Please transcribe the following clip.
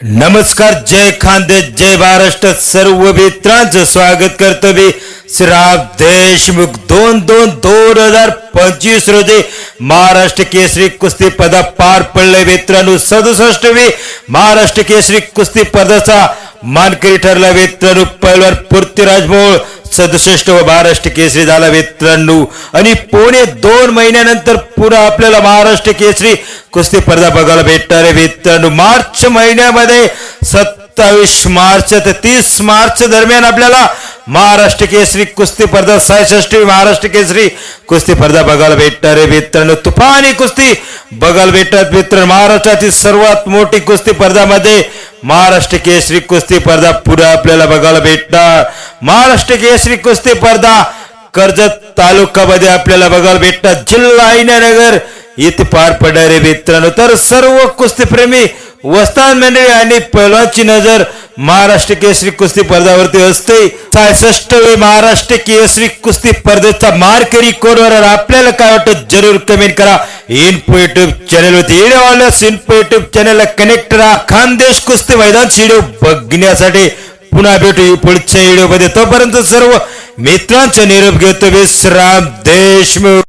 नमस्कार जय खांदे जय महाराष्ट्र सर्व मित्रांचं स्वागत करतो मी श्राप देशमुख दोन दोन दोन हजार पंचवीस रोजी महाराष्ट्र केसरी कुस्ती पदा पार पडले मित्रांनो. सदुसष्टवी महाराष्ट्र केसरी कुस्ती पदाचा मानकरी ठरला मित्रांनो. पैलवान पृथ्वीराज मोळ सदुसष्ट व महाराष्ट्र केसरी झाला मित्रांनो. आणि पुणे दोन महिन्यानंतर पुन्हा आपल्याला महाराष्ट्र केसरी कुस्ती स्पर्धा बघायला भेटणार आहे मित्रांनो मार्च महिन्यामध्ये सत्तावीस मार्च ते तीस मार्च दरम्यान आपल्याला महाराष्ट्र केसरी कुस्ती स्पर्धा सहासष्टी महाराष्ट्र केसरी कुस्ती स्पर्धा बघायला भेटणार आहे मित्रांनो. तुफानी कुस्ती बघायला भेटतात मित्र महाराष्ट्रातील सर्वात मोठी कुस्ती स्पर्धामध्ये महाराष्ट्र केसरी कुस्ती स्पर्धा पुढे आपल्याला बघायला भेटणार. महाराष्ट्र केसरी कुस्ती स्पर्धा कर्जत तालुक्यामध्ये आपल्याला बघायला भेटतात जिल्हा नगर इथे पार पडणारे मित्रांनो. तर सर्व कुस्तीप्रेमी वस्तान मंडळी आणि पैलवानची नजर महाराष्ट्र केसरी कुस्ती स्पर्धावरती असते. सहासष्टवे महाराष्ट्र केसरी कुस्ती स्पर्धेचा मारकरी कोरवर आपल्याला काय वाटतं? जरूर कमेंट करा. इन्फो युट्यूब चॅनल वरती. व्हिडिओ आवडल्यास इन्फो युट्यूब चॅनलला कनेक्ट राहा. खानदेश कुस्ती मैदान व्हिडिओ बघण्यासाठी पुन्हा भेटू पुढच्या व्हिडिओमध्ये. तोपर्यंत सर्व मित्रांचा निरोप घेतो. विश्राम देशमुख.